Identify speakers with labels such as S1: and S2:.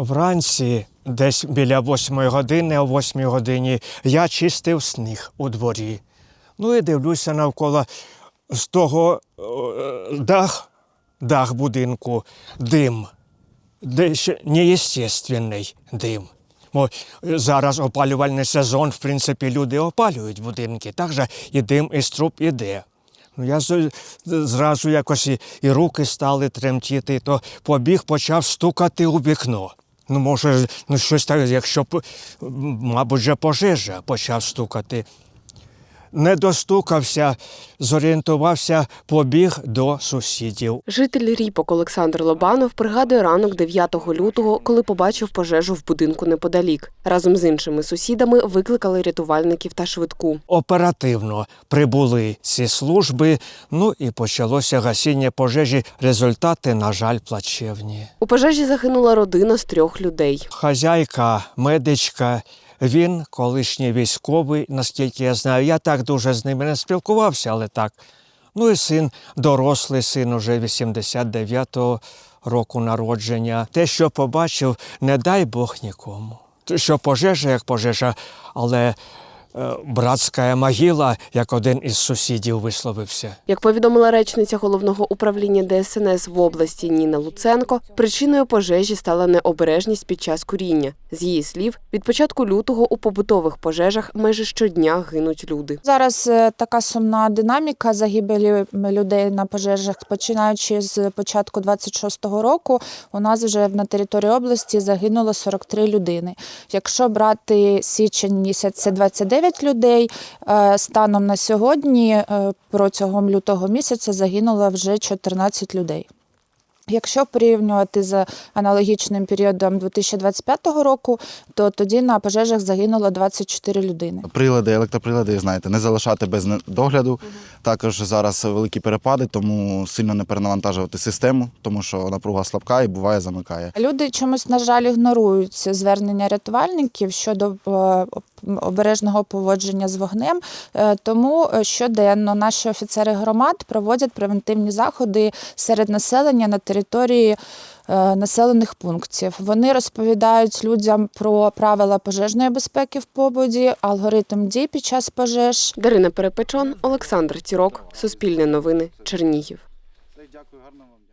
S1: Вранці, десь біля восьмої години, о восьмій годині, я чистив сніг у дворі. Ну і дивлюся навколо з того е, дах, дах будинку, дим. Дещо неєстественний дим. Бо зараз опалювальний сезон, в принципі, люди опалюють будинки. Так же і дим із труб іде. Ну, я зразу якось і, і руки стали тремтіти, то побіг, почав стукати у вікно. Ну, може, ну щось так, якщо мабуть, вже пожежа почав стукати. Не достукався, зорієнтувався, побіг до сусідів.
S2: Житель Ріпок Олександр Лобанов пригадує ранок 9 лютого, коли побачив пожежу в будинку неподалік. Разом з іншими сусідами викликали рятувальників та швидку.
S1: Оперативно прибули ці служби, ну і почалося гасіння пожежі. Результати, на жаль, плачевні.
S2: У пожежі загинула родина з трьох людей.
S1: Хазяйка, медичка, він колишній військовий, наскільки я знаю. Я так дуже з ними не спілкувався, але так. Ну і син, дорослий син, уже 89-го року народження. Те, що побачив, не дай Бог нікому. Що пожежа, як пожежа, але братська могила, як один із сусідів висловився.
S2: Як повідомила речниця головного управління ДСНС в області Ніна Луценко, причиною пожежі стала необережність під час куріння. З її слів, від початку лютого у побутових пожежах майже щодня гинуть люди.
S3: Зараз е, така сумна динаміка загибелі людей на пожежах. Починаючи з початку 26-го року, у нас вже на території області загинуло 43 людини. Якщо брати січень місяць, це 29 людей. Е, Станом на сьогодні, е, протягом лютого місяця, загинуло вже 14 людей. Якщо порівнювати з аналогічним періодом 2025 року, то тоді на пожежах загинуло 24 людини.
S4: Прилади, електроприлади, знаєте, не залишати без догляду. Також зараз великі перепади, тому сильно не перенавантажувати систему, тому що напруга слабка і буває замикає.
S3: Люди чомусь, на жаль, ігнорують звернення рятувальників щодо е, обережного поводження з вогнем. Е, Тому е, щоденно наші офіцери громад проводять превентивні заходи серед населення на території. Е, Населених пунктів вони розповідають людям про правила пожежної безпеки в побуді, алгоритм дій під час пожеж.
S2: Дарина Перепечон, Олександр Тірок, Суспільне новини, Чернігів.
S4: Дякую, гарно вам.